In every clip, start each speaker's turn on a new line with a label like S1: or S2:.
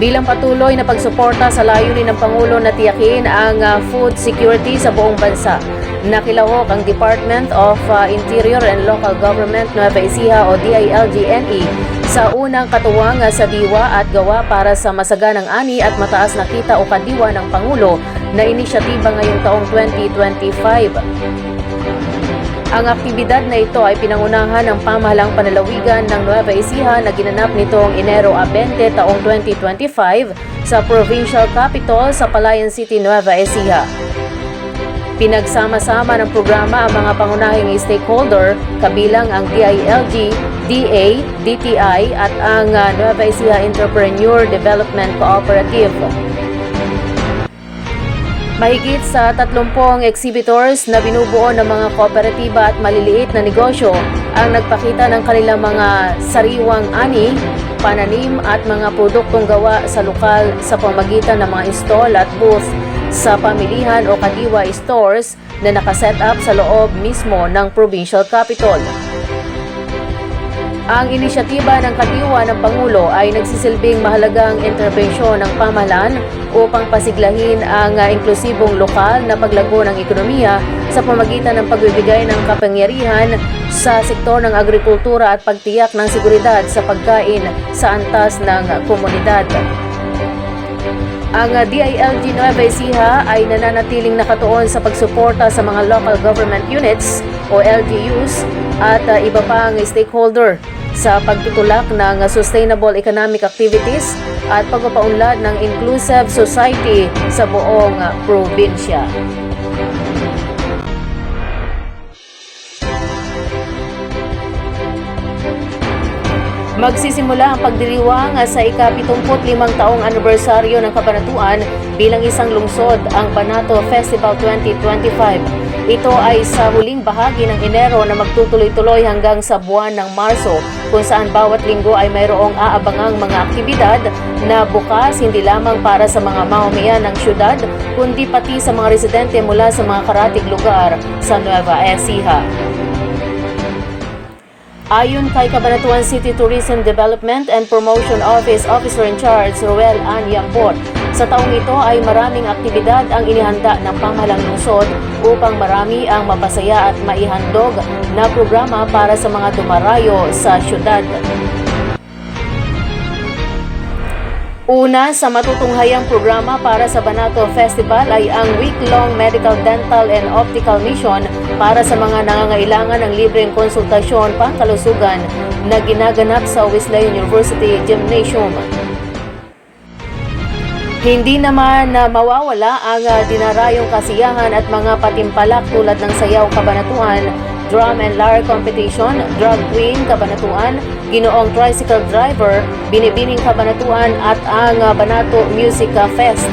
S1: bilang patuloy na pagsuporta sa layunin ng Pangulo na tiyakin ang ah, food security sa buong bansa. Nakilahok ang Department of ah, Interior and Local Government Nueva Ecija o DILGNE sa unang katuwang ah, sa diwa at gawa para sa masaganang ani at mataas na kita o kadiwa ng Pangulo na inisyatiba ngayong taong 2025. Ang aktibidad na ito ay pinangunahan ng pamahalang panalawigan ng Nueva Ecija na ginanap nitong Enero a 20 taong 2025 sa provincial capital sa Palayan City, Nueva Ecija. Pinagsama-sama ng programa ang mga pangunahing stakeholder kabilang ang DILG, DA, DTI at ang uh, Nueva Ecija Entrepreneur Development Cooperative. Mahigit sa 30 exhibitors na binubuo ng mga kooperatiba at maliliit na negosyo ang nagpakita ng kanilang mga sariwang ani, pananim at mga produktong gawa sa lokal sa pamagitan ng mga stall at booth sa pamilihan o kadiwa stores na nakaset up sa loob mismo ng provincial capital. Ang inisyatiba ng kadiwa ng Pangulo ay nagsisilbing mahalagang interbensyon ng pamahalaan upang pasiglahin ang ah, inklusibong lokal na paglago ng ekonomiya sa pamagitan ng pagbibigay ng kapangyarihan sa sektor ng agrikultura at pagtiyak ng seguridad sa pagkain sa antas ng komunidad. Ang DILG Nueva Ecija ay nananatiling nakatuon sa pagsuporta sa mga local government units o LGUs at uh, iba pang stakeholder sa pagtutulak ng uh, sustainable economic activities at pagpapaunlad ng inclusive society sa buong uh, probinsya. Magsisimula ang pagdiriwang sa ika-75 taong anibersaryo ng Kabanatuan bilang isang lungsod ang Banato Festival 2025. Ito ay sa huling bahagi ng Enero na magtutuloy-tuloy hanggang sa buwan ng Marso kung saan bawat linggo ay mayroong aabangang mga aktibidad na bukas hindi lamang para sa mga mamamayan ng syudad kundi pati sa mga residente mula sa mga karatig lugar sa Nueva Ecija. Ayon kay Cabanatuan City Tourism Development and Promotion Office Officer in Charge Roel Ann Yambot, sa taong ito ay maraming aktibidad ang inihanda ng pamahalang lungsod upang marami ang mapasaya at maihandog na programa para sa mga dumarayo sa syudad. Una sa matutunghayang programa para sa Banato Festival ay ang week-long medical, dental, and optical mission para sa mga nangangailangan ng libreng konsultasyon pangkalusugan na ginaganap sa Wesleyan University Gymnasium. Hindi naman na mawawala ang ah, dinarayong kasiyahan at mga patimpalak tulad ng sayaw kabanatuan, drum and lyre competition, drag queen kabanatuan, ginoong tricycle driver, binibining kabanatuan at ang ah, Banato Music ah, Fest.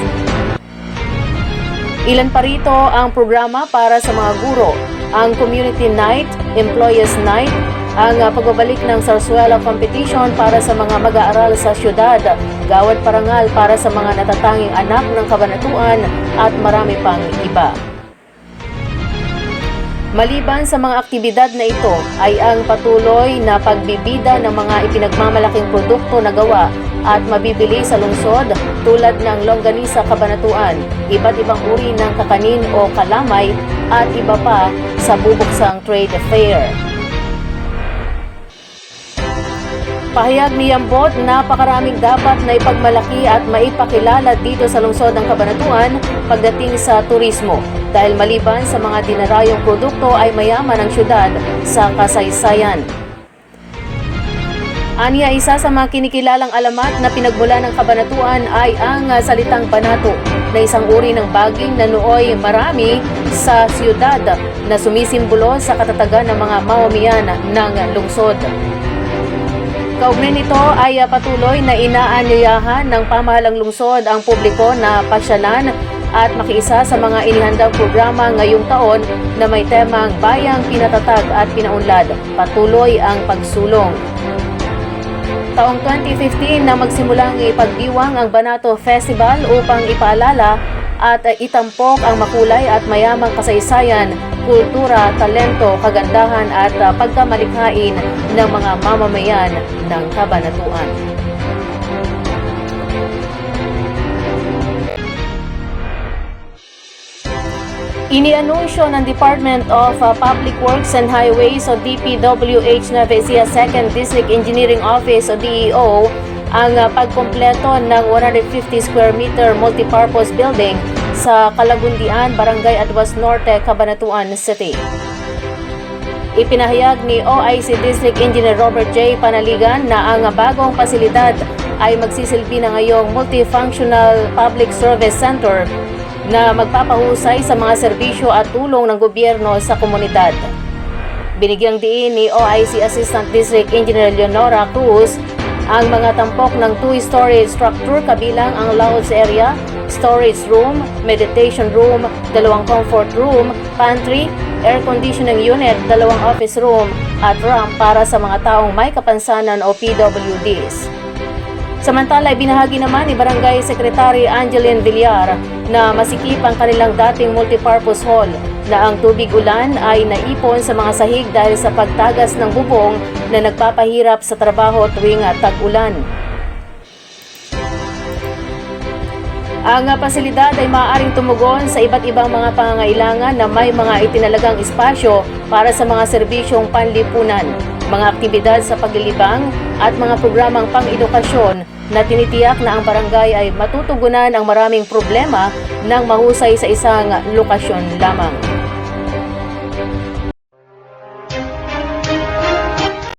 S1: Ilan pa rito ang programa para sa mga guro, ang Community Night, Employees Night, ang uh, pagbabalik ng Sarsuela Competition para sa mga mag-aaral sa syudad, Gawad Parangal para sa mga natatanging anak ng kabanatuan at marami pang iba. Maliban sa mga aktibidad na ito ay ang patuloy na pagbibida ng mga ipinagmamalaking produkto na gawa at mabibili sa lungsod tulad ng longganisa kabanatuan, iba't ibang uri ng kakanin o kalamay at iba pa sa bubuksang trade fair. Pahayag ni Yambot, napakaraming dapat na ipagmalaki at maipakilala dito sa lungsod ng Kabanatuan pagdating sa turismo dahil maliban sa mga dinarayong produkto ay mayaman ang syudad sa kasaysayan. Aniya isa sa mga kinikilalang alamat na pinagmula ng kabanatuan ay ang salitang banato na isang uri ng baging na nooy marami sa siyudad na sumisimbolo sa katatagan ng mga mamamayan ng lungsod. Kaugnay nito ay patuloy na inaanyayahan ng pamahalang lungsod ang publiko na pasyalan at makiisa sa mga inihandang programa ngayong taon na may temang Bayang Pinatatag at Pinaunlad, patuloy ang pagsulong. Taong 2015 na magsimulang ipagdiwang ang Banato Festival upang ipaalala at itampok ang makulay at mayamang kasaysayan, kultura, talento, kagandahan at pagkamalikhain ng mga mamamayan ng Kabanatuan. Inianunsyo ng Department of uh, Public Works and Highways o DPWH na Ecija 2nd District Engineering Office o DEO ang uh, pagkompleto ng 150 square meter multipurpose building sa Kalagundian, Barangay Adwas Norte, Cabanatuan City. Ipinahayag ni OIC District Engineer Robert J. Panaligan na ang bagong pasilidad ay magsisilbi na ngayong multifunctional public service center na magpapahusay sa mga serbisyo at tulong ng gobyerno sa komunidad. Binigyang diin ni OIC Assistant District Engineer Leonora Cruz ang mga tampok ng two-story structure kabilang ang lounge area, storage room, meditation room, dalawang comfort room, pantry, air conditioning unit, dalawang office room, at ramp para sa mga taong may kapansanan o PWDs. Samantala, ibinahagi naman ni Barangay Secretary Angeline Villar na masikip ang kanilang dating multipurpose hall na ang tubig ulan ay naipon sa mga sahig dahil sa pagtagas ng bubong na nagpapahirap sa trabaho tuwing tag-ulan. Ang pasilidad ay maaaring tumugon sa iba't ibang mga pangangailangan na may mga itinalagang espasyo para sa mga serbisyong panlipunan, mga aktibidad sa paglilibang at mga programang pang-edukasyon na tinitiyak na ang barangay ay matutugunan ang maraming problema ng mahusay sa isang lokasyon lamang.